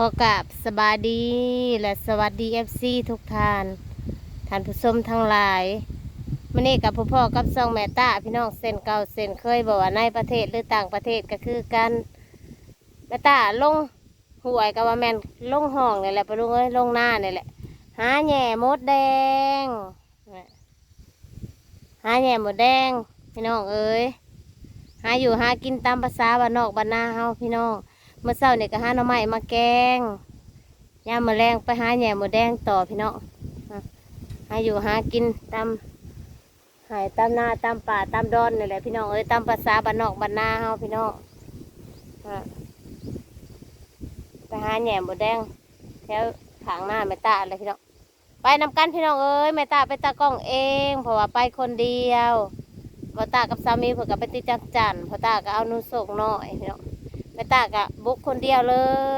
ขอกราบสบายดีและสวัสดีเอฟซีทุกท่านท่านผู้ชมทั้งหลายมื่อนี้กับพ่อพ่อกับซองแม่ตาพี่น้องเส้นเก่าเส้นเคยบอกว่าในประเทศหรือต่างประเทศก็คือกันแม่ตาลงหวยกับว่าแมนลงห้องนี่แหละปลุงเอ้ยลงหน้านี่แหละหาแหน่มดแดงหาแหน่มดแดงพี่น้องเอ้ยหาอยู่หากินตามภาษาบ้านนอกบ้านนาเฮาพี่น้อง เมื่อเช้าเนี่ยก็หาหน่อไม้มาแกงยามมื้อแรงไปหาแหน่หมูแดงต่อพี่น้องหาอยู่หากินตามหายตามนาตามป่าตามดอนนี่แหละพี่น้องเอ้ยตามภาษาบ้านนอกบ้านนาเฮาพี่น้องไปหาแหน่หมูแดงแถวขางหน้าแม่ตาเลยพี่น้องไปนำกันพี่น้องเอ้ยแม่ตาไปตากล้องเองเพราะว่าไปคนเดียวพ่อตากับสามีเพิ่นก็ไปติดจักจันทร์พ่อตาก็เอานุ่นส่งน้อยพี่น้อง แม่ตากะบุกคนเดียวเล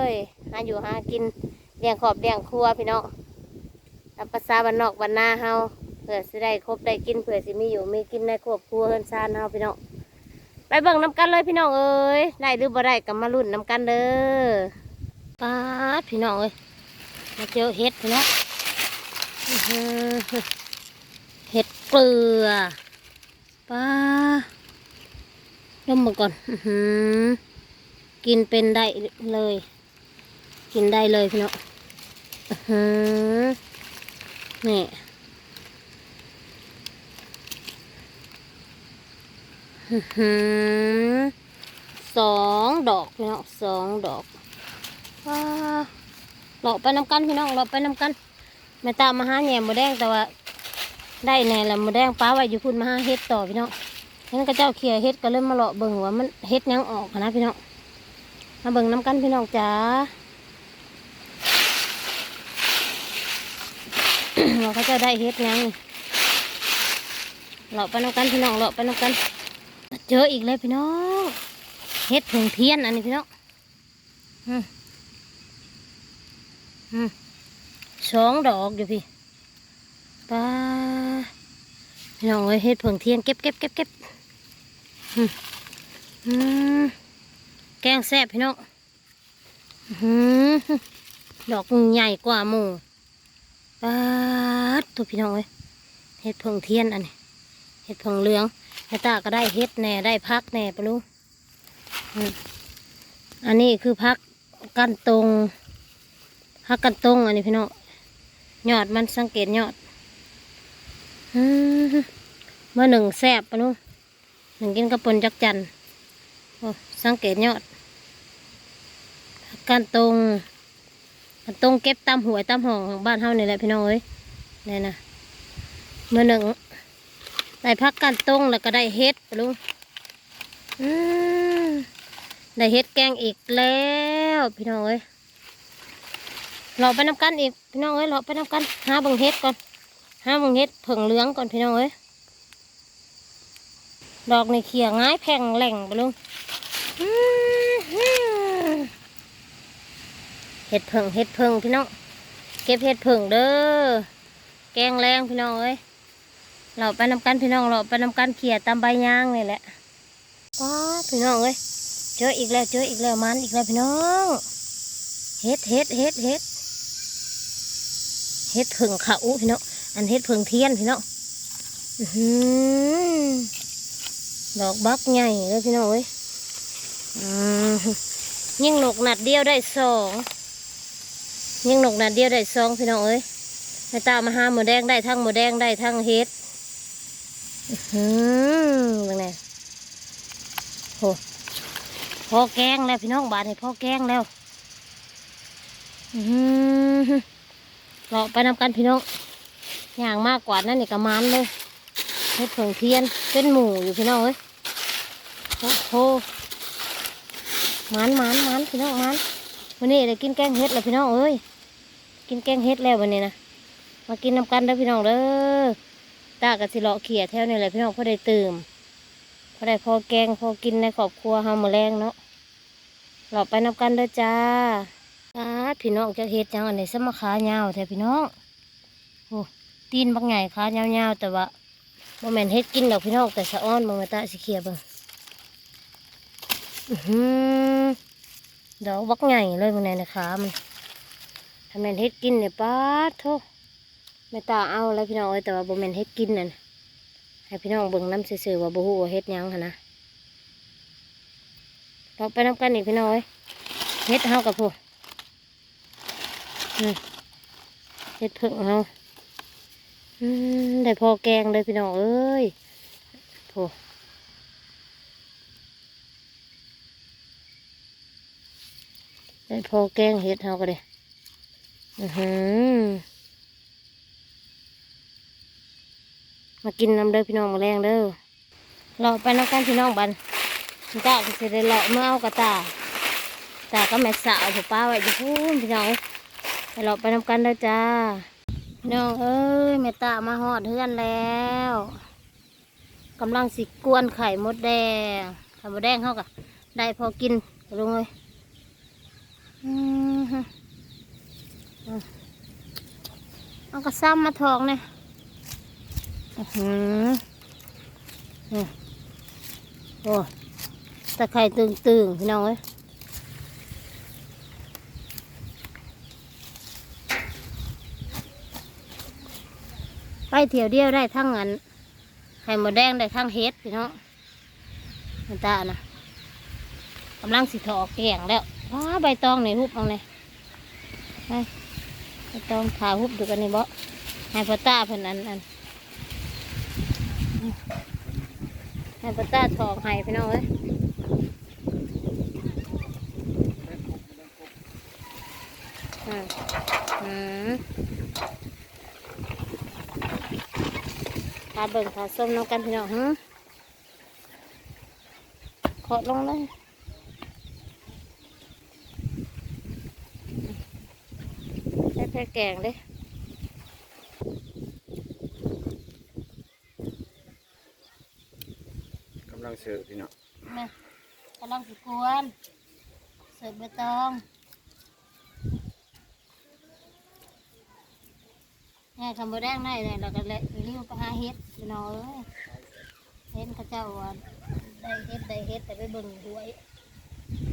ยหาอยู่หากินเลี้ยงขอบเลี้ยงครัวพี่น้องตามภาษาบ้านนอกบ้านนาเฮาเผื่อสิได้ครบได้กินเผื่อสิมีอยู่มีกินในครอบครัวเฮือนซานเฮาพี่น้องไปเบิ่งน้ำกันเลยพี่น้องเอ้ยได้หรือบ่ได้ก็มาลุ้นน้ำกันเด้อป้าพี่น้องเอ้ยมาเจอเห็ดพี่น้องเห็ดเกลือป้าดมมาก่อนอือ กินเป็นได้เลย กินได้เลยพี่น้องอือหือนี่อือหือสองดอกพี่น้องสองดอกหลอกไปน้ำกันพี่น้องหลอกไปน้ำกันแม่ตามมาหาแหนมมูแดงแต่ว่า ได้แหน่ละมูแดงป้าไว้อยู่คุณมาหาเฮ็ดต่อพี่น้องเห็นกระเจ้าเขี่ยเฮ็ดก็เลยมมาเลาะเบิ่งว่ามันเฮ็ดยังออกนะพี่น้อง มาเบิ่งน้ำกันพี่น้องจ๋าเราก็จะได้เฮ็ดหยังเราไปน้ำกันพี่น้องเราไปน้ำกัน เจออีกเลยพี่น้องเฮ็ดผงเทียนอันนี้พี่น้องสองดอกอยู่พี่ป้าพี่น้องเอ้ยเฮ็ดผงเทียนเก็บเก็บเก็บเก็บอืมอืม แกงแซ่บพี่น้องหือดอกใหญ่กว่าหมูปาดตัวพี่น้องเลยเห็ดเพิงเทียนอันนี้เห็ดเพิงเหลืองแม่ตาก็ได้เห็ดแหน่ได้พักแหน่ปะลุงอืมอันนี้คือพักกันตรงพักกันตรงอันนี้พี่น้องยอดมันสังเกตยอดเมื่อหนึ่งแซ่บปะลุงหนึ่งกินกระปุนจักจันโอ้สังเกตยอด การตรงการตรงเก็บตามหวยตามห้องของบ้านเฮานี่แหละพี่น้องเอ้ยนี่นะเมื่อหนึ่งได้พักการตรงแล้วก็ได้เฮ็ดปลุงอืมได้เฮ็ดแกงอีกแล้วพี่น้องเอ้ยเราไปน้ำกันอีกพี่น้องเอ้ยเราไปน้ำกันหาบังเฮ็ดก่อนหาบังเฮ็ดเผงเหลืองก่อนพี่น้องเอ้ยดอกในเขียง่ายแพงแหล่งปลุง เห็ดเพิงเห็ดเพิงพี่น้องเก็บเห็ดเพิงเด้อแกงแรงพี่น้องเอ้ยเราไปนำกันพี่น้องเราไปนำกันเขี่ยตามใบยางนี่แหละว้าพี่น้องเอ้ยเจออีกแล้วเจออีกแล้วมันอีกแล้วพี่น้องเห็ดเห็ดเห็ดเห็ดเห็ดเพิงเขาพี่น้องอันเห็ดเพิงเทียนพี่น้องดอกบักใหญ่เลยพี่น้องเอ้ยยิ่งหนกหนัดเดียวได้สอง ยิงนกนัดเดียวได้สองพี่น้องเอ้ยไม่ตามมาห้าหมูแดงได้ทั้งหมูแดงได้ทั้งเฮ็ดอื้อหืมเป็นไงโหพอแกงแล้วพี่น้องบาทนี่พอแกงแล้วอือหือเราไปนำกันพี่น้องอย่างมากกว่านั่นนี่กระมันเลยเฮ็ดผงเทียนเป็นหมูอยู่พี่น้องเอ้ยโอ้โหมันมันมันพี่น้องมันวันนี้ได้กินแกงเห็ดแล้วพี่น้องเอ้ย กินแกงเห็ดแล้ววันนี้นะมากินน้ำกันเด้อพี่น้องเด้อตากับสิเลาะเขี่ยแถวนี่แหละพี่น้องพอได้ตื่มพอได้พอแกงพอกินในครอบครัวเฮาหมอแรงเนาะเราไปน้ำกันเด้อจ้าอ่าพี่น้องจะเห็ดจังอันไหนสมขายาวแท้พี่น้องโอ้ตีนบักใหญ่ขายาวๆแต่ว่าโมเมนเฮ็ดกินดอกพี่น้องแต่สะอ้อนโมเมนตาสิเขียเบิ่งอื้อหือดอกบักใหญ่เลยมันในนะคะมัน ทำแมนเฮ็ดกินเนี่ยป้าโทแม่ตาเอาแล้วพี่น้องเอ้ยแต่ว่าบ่แม่นเฮ็ดกินนั่นให้พี่น้องเบิ่งน้ำซื่อๆว่าบ่ฮู้ว่าเฮ็ดหยังหั่นนะเราไปน้ำกันอีกพี่น้องเอ้ยเฮ็ดเฮากับพวกเฮ็ดเพิ่งเฮาอืมได้พอแกงเลยพี่น้องเอ้ยโถได้พอแกงเฮ็ดเฮาก็เลย อือหือมากินน้ำเด้อพี่น้องมาแรงเด้อเราไปน้ำกันพี่น้องบันจ้าจะได้เลาะเมื่อเอากระตาตาก็แม่สาวผมป้าไว้อยู่พูนพี่น้องไปเลาะไปน้ำกันเด้อจ้าน้องเอ้ยแม่ตามาหอดเฮือนแล้วกำลังสิกวนไข่มดแดงไข่มดแดงเขากะได้พอกินลงเลยอือ เอากระซ้ำมาทองเนี่ยอือหือนี่โอ้ตะไคร่ตึงๆพี่น้องเอ้ยไปเที่ยวเดียวได้ทั้งอันไข่หมดแดงได้ทั้งเฮ็ดพี่น้องมันตานะกำลังสิถออกแกงแล้วว้าใบตองในหุบเอาเลยไป ต้องขาหุบดูกันนี่บ่ให้พ่อตาเพิ่นอันอันให้พ่อตาถอกให้พี่น้องเอ้ยอืมอืมขาเบิ่งขาส้มน้องกันพี่น้องฮะขอลงเลย ใช้แพ่แกงเลยกำลังเสิร์ฟพี่เนาะนะกำลังสิกวนเสิร์ฟใบตองเนี่ยทำบะแดงได้เลยแล้วก็เลยเลี้ยวไปหาเฮ็ดพี่น้องเอ้ยเห็นเขาเจ้าว่าได้เฮ็ดได้เฮ็ดแต่ไปเบิ่งหวย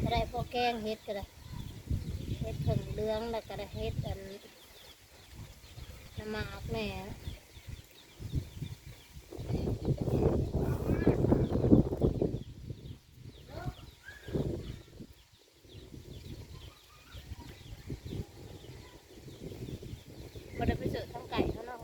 ก็ได้พวกแกงเฮ็ดก็ได้เฮ็ดผึ่งเหลืองแล้วก็ได้เฮ็ดอันน้ำห มากแม่บ่ได้ไปเจอทั้งไก่เท่านั้น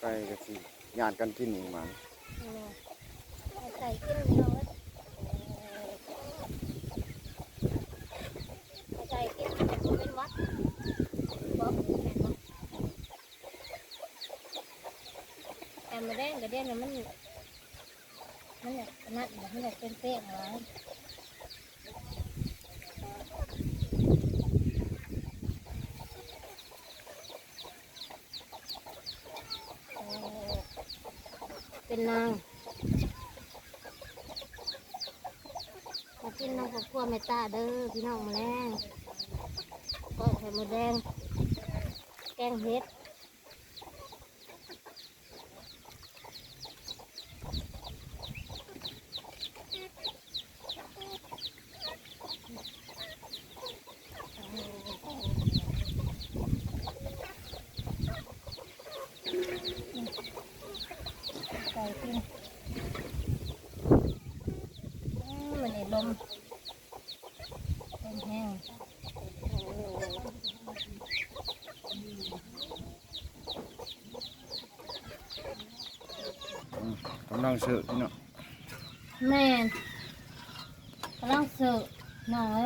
ไก่ก็สิ ญาติกันกินอีกมันไก่กินพี่น้องเอ้ยไก่กินเป็นวัดบอกแม่นบ่แต่มาแดงกระเดียนน่ะมันมันอยากนัดมันอยากเป็นเป้งเอาไว้เอ เป็นนางมากินน้ำข้าวคั่วเมตตาเด้อพี่น้องมาแรงก็ไข่มดแดง แกงเห็ด ไก่กินอืมมันนี่ลมลมแห้ง อืมกำลั งเสิร์ฟพี่เนาะแม่นกำลังเสิร์ฟหน่อย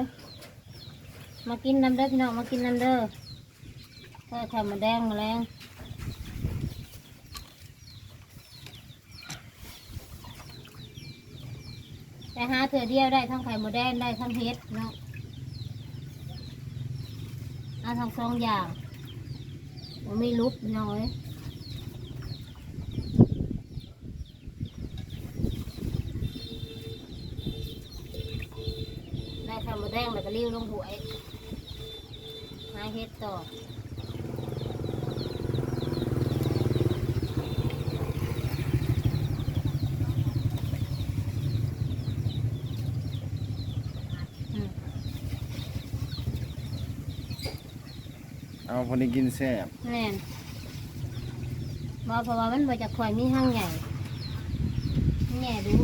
มากินน้ำเด้อพี่น้องมากินน้ำเด้อเธอไข่มาแดงมาแรงแต่หาเถื่อเดียวได้ทั้งไข่หมูแดงได้ทั้งเฮ็ดเนาะเอาทั้งสองอย่างมันไม่ลุกน้อย ลิ้วลงหวยหาเฮ็ดต่อเอาพอได้กินแซ่บแน่นบอกเพราะว่ามันบ่จะคอยมีห้างใหญ่แง่ดู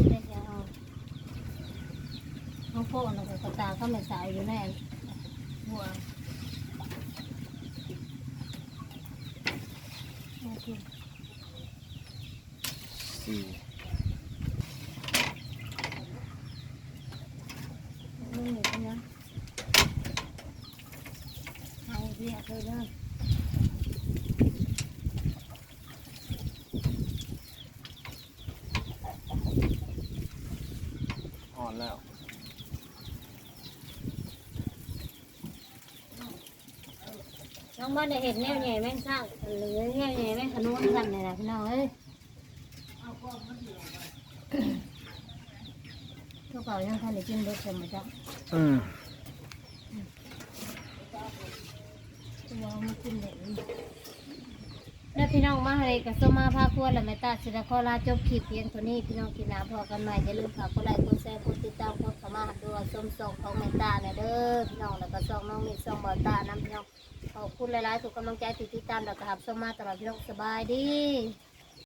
เอาโฟนแล้วก็ตาเข้ามาสายอยู่แน่หัวโอเคสี่ไม่มีปัญญาเอาเรียกเลยเด้ออ่อนแล้ว น้องบ้านได้เห็นแนวใหญ่แม่งสร้างหรือแนวใหญ่แม่งขนุนกันเลยนะพี่น้องเอ้ยทุกเก่ายังทันได้กินเด็กเสมอจ้ะอืมตัวมากินเด็กแล้วพี่น้องมาให้กับส้มมาพาครัวและแม่ตาสิไดขอลาจบคลิปเพียงตัวนี้พี่น้องกินน้ำพอกันใหม่อย่าลืมฝากกดไลค์กดแชร์กดติดตามกดสมัครด้วยส้มส่งของแม่ตาเนี่ยเด้อพี่น้องแล้วก็ส่งน้องมีส่งบอตาน้ำพี่น้อง ขอบคุณหลายๆทุกกำลังใจที่ติดตามแล้วก็หับสมมาตลอดพี่น้องสบายดี